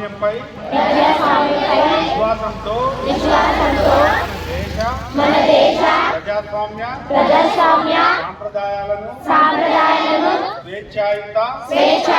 ప్రజాస్వామ్యంపై విశ్వాసంతో మన దేశ ప్రజాస్వామ్య ప్రజాస్వామ్య సాంప్రదాయాలను సాంప్రదాయాలను స్వేచ్ఛాయుత స్వేచ్ఛాయుత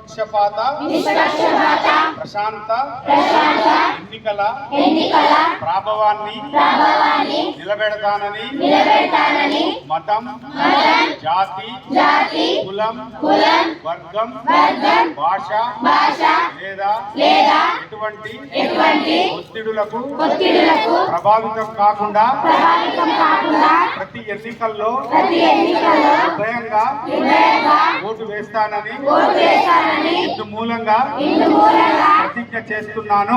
నిష్పక్షపాత నిష్పక్షపాత ప్రశాంత ప్రశాంత ఎన్నికల ఎన్నికల ప్రాభవాన్ని ప్రభావాన్ని నిలబెడతానని నిలబెడతానని మతం మతం జాతి జాతి కులం కులం వర్గం వర్గం భాష భాష లేదా లేదా ఎటువంటి ఎటువంటి ఒత్తిడులకు ఒత్తిడులకు ప్రభావితం కాకుండా ప్రభావితం కాకుండా ప్రతి ఎన్నికల్లో ప్రతి ఎన్నికల్లో ఓటు వేస్తానని ఇందు మూలంగా ప్రతిజ్ఞ చేస్తున్నాను.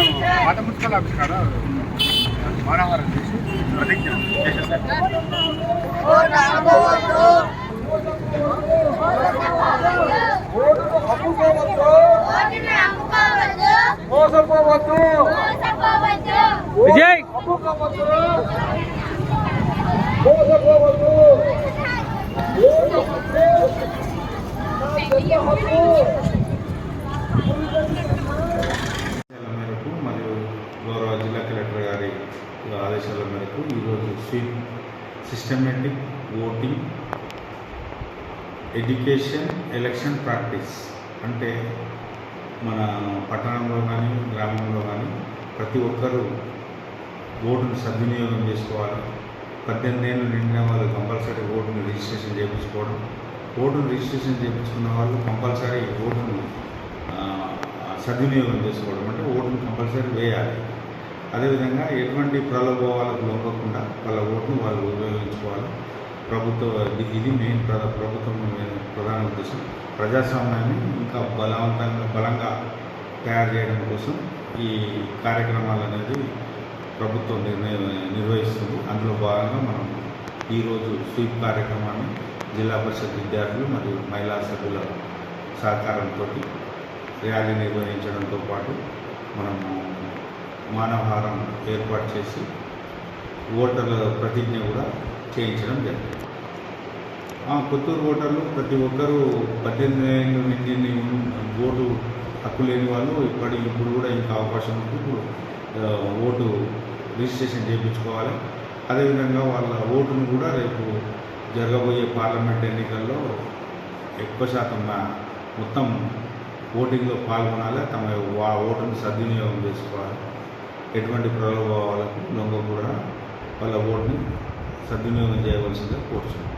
ప్రతిజ్ఞ చేస్తున్నాను ఆఫీస్ కాడ మనోహరం చేసి ప్రతిజ్ఞ చేసేసాను మోసపోవద్దు విజయ్! అమ్ముకోవద్దు మోసపోవద్దు ఓటు హక్కు నా పెద్ద హక్కు ఆదేశాల మేరకు మరియు గౌరవ జిల్లా కలెక్టర్ గారి ఆదేశాల మేరకు ఈరోజు SVEEP systematic voting education election practice అంటే మన పట్టణంలో కానీ గ్రామంలో కానీ ప్రతి ఒక్కరూ ఓటును సద్వినియోగం చేసుకోవాలి. పద్దెనిమిది ఏళ్ళు నిండిన వాళ్ళు కంపల్సరీ ఓటును రిజిస్ట్రేషన్ చేయించుకోవడం. ఓటును రిజిస్ట్రేషన్ చేయించుకున్న వాళ్ళు కంపల్సరీ ఓటును సద్వినియోగం చేసుకోవడం. అంటే ఓటును కంపల్సరీ వేయాలి. అదేవిధంగా ఎటువంటి ప్రలోభాలకు లొంగకుండా వాళ్ళ ఓటును వాళ్ళు ఉపయోగించుకోవాలి. ప్రభుత్వ ఇది- ఇది మెయిన్ ప్రధా ప్రభుత్వం ప్రధాన ఉద్దేశం. ప్రజాస్వామ్యాన్ని ఇంకా బలవంతంగా బలంగా తయారు చేయడం కోసం ఈ కార్యక్రమాలు అనేది ప్రభుత్వం నిర్ణయం నిర్వహిస్తుంది. అందులో భాగంగా మనం ఈరోజు స్వీప్ కార్యక్రమాన్ని జిల్లా పరిషత్ విద్యార్థులు మరియు మహిళా సభ్యుల సహకారంతో ర్యాలీ నిర్వహించడంతో పాటు మనము మానవహారం ఏర్పాటు చేసి ఓటర్ల ప్రతిజ్ఞ కూడా చేయించడం జరిగింది. ఆ, కొత్తూరు ఓటర్లు ప్రతి ఒక్కరూ పద్దెనిమిది ఏళ్ళు ఓటు హక్కు లేని వాళ్ళు ఇప్పటి ఇప్పుడు కూడా ఇంకా అవకాశం ఉంది. ఇప్పుడు ఓటు రిజిస్ట్రేషన్ చేయించుకోవాలి. అదేవిధంగా వాళ్ళ ఓటును కూడా రేపు జరగబోయే పార్లమెంట్ ఎన్నికల్లో ఎక్కువ శాతం మొత్తం ఓటింగ్లో పాల్గొనాలి. తమ వా ఓటును సద్వినియోగం చేసుకోవాలి. ఎటువంటి ప్రలోభాలకు లొంగ కూడా వాళ్ళ ఓటుని సద్వినియోగం చేయవలసిందిగా కోరుచున్నాను